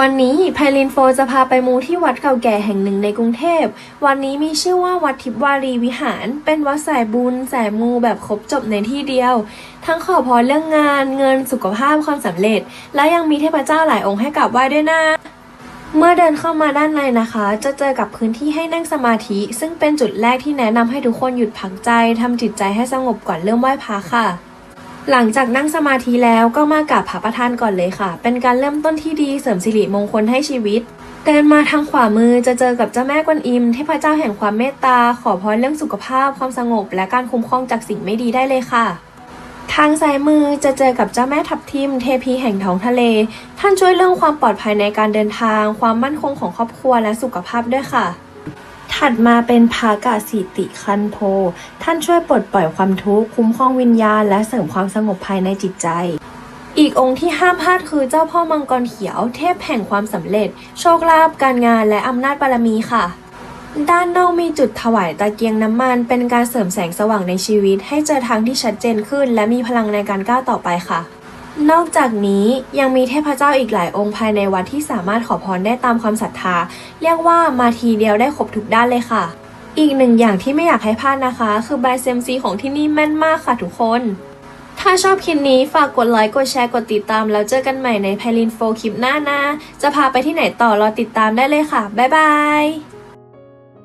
วันนี้ไพลินโฟจะพาไปมูที่วัดเก่าแก่แห่งหนึ่งในกรุงเทพ วันนี้มีชื่อว่าวัดทิพวารีวิหาร เป็นวัดสายบุญสายมูแบบครบจบในที่เดียว ทั้งขอพรเรื่องงาน เงินสุขภาพความสำเร็จ และยังมีเทพเจ้าหลายองค์ให้กราบไหว้ด้วยนะเมื่อเดินเข้ามาด้านในนะคะ จะเจอกับพื้นที่ให้นั่งสมาธิ ซึ่งเป็นจุดแรกที่แนะนำให้ทุกคนหยุดพักใจทำจิตใจให้สงบก่อนเริ่มไหว้พระค่ะ หลังจากนั่งสมาธิแล้วก็มากราบพระประธานก่อนเลยค่ะ เป็นการเริ่มต้นที่ดีเสริมสิริมงคลให้ชีวิต เดินมาทางขวามือจะเจอกับเจ้าแม่กวนอิมเทพเจ้าแห่งความเมตตา ขอพรเรื่องสุขภาพความสงบ และการคุ้มครองจากสิ่งไม่ดีได้เลยค่ะ ทางซ้ายมือจะเจอกับเจ้าแม่ทับทิม เทพีแห่งท้องทะเล ท่านช่วยเรื่องความปลอดภัยในการเดินทาง ความมั่นคงของครอบครัวและสุขภาพด้วยค่ะ ถัดมาเป็นพากาสิติคันโท ท่านช่วยปลดปล่อยความทุกข์คุ้มครองวิญญาณ และเสริมความสงบภายในจิตใจ อีกองค์ที่ห้ามพลาดคือเจ้าพ่อมังกรเขียว เทพแห่งความสำเร็จ โชคลาภการงานและอำนาจบารมีค่ะด้านนอกมีจุดถวายตะเกียงน้ำมัน เป็นการเสริมแสงสว่างในชีวิต ให้เจอทางที่ชัดเจนขึ้น และมีพลังในการก้าวต่อไปค่ะ นอกจากนี้ยังมีเทพเจ้าอีกหลายองค์ภายในวัดที่สามารถขอพรได้ตามความศรัทธา เรียกว่ามาทีเดียวได้ครบทุกด้านเลยค่ะ อีกหนึ่งอย่างที่ไม่อยากให้พลาดนะคะ คือใบเซมซีของที่นี่แม่นมากค่ะทุกคน ถ้าชอบคลิปนี้ฝากกดไลค์กดแชร์กดติดตาม แล้วเจอกันใหม่ในไพลินโฟคลิปหน้านะจะพาไปที่ไหนต่อรอติดตามได้เลยค่ะบ๊ายบาย